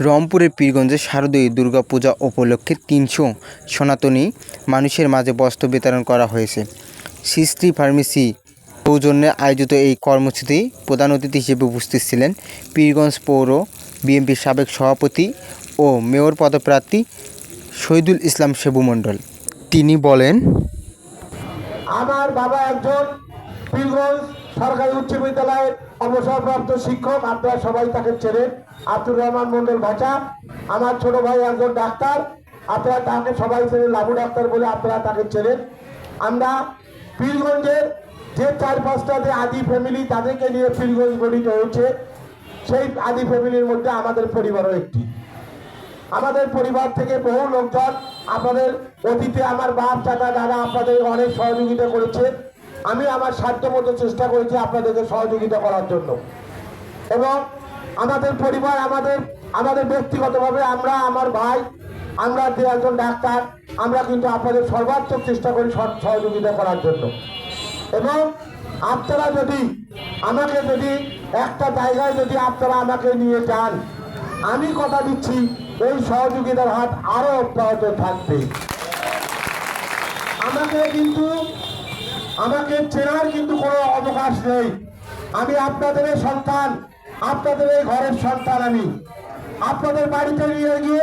রংপুরের পীরগঞ্জে শারদীয় দুর্গাপূজা উপলক্ষে তিনশো সনাতনী মানুষের মাঝে বস্ত্র বিতরণ করা হয়েছে। সৃষ্টি ফার্মেসি সৌজন্যে আয়োজিত এই কর্মসূচি প্রধান অতিথি হিসেবে উপস্থিত ছিলেন পীরগঞ্জ পৌর বিএনপির সাবেক সভাপতি ও মেয়র পদপ্রার্থী শহীদুল ইসলাম সেবু মণ্ডল। তিনি বলেন, আমার বাবা একজন পীরগঞ্জ সরকারি উচ্চ বিদ্যালয়ের অবসরপ্রাপ্ত শিক্ষক আপনারা সবাই তাকে চেনেন আব্দুর রহমান মন্ডল ভাষা। আমার ছোট ভাই একজন ডাক্তার। আপনারা তাকে সবাই চেনেন লাবু ডাক্তার বলে আপনারা তাকে চেনেন আমরা পীরগঞ্জের যে চার পাঁচটা যে আদি ফ্যামিলি তাদেরকে নিয়ে পীরগঞ্জ গঠিত হয়েছে, সেই আদি ফ্যামিলির মধ্যে আমাদের পরিবারও একটি। আমাদের পরিবার থেকে বহু লোকজন আপনাদের অতীতে আমার বাপ, চাচা, দাদা আপনাদের অনেক সহযোগিতা করেছে। আমি আমার সাধ্য মতো চেষ্টা করেছি আপনাদেরকে সহযোগিতা করার জন্য। এবং আমাদের পরিবার, আমাদের আমাদের ব্যক্তিগতভাবে আমরা, আমার ভাই, আমরা যে একজন ডাক্তার, আমরা কিন্তু আপনাদের সর্বাত্মক চেষ্টা করি সহযোগিতা করার জন্য। এবং আপনারা যদি, আমাকে যদি একটা জায়গায় যদি আপনারা আমাকে নিয়ে যান, আমি কথা দিচ্ছি এই সহযোগিতার হাত আরও অব্যাহত থাকবে। আমাকে কিন্তু আমাকে চেনার কিন্তু কোনো অবকাশ নেই। আমি আপনাদের সন্তান, আপনাদের এই ঘরের সন্তান আমি। আপনাদের বাড়িতে নিয়ে গিয়ে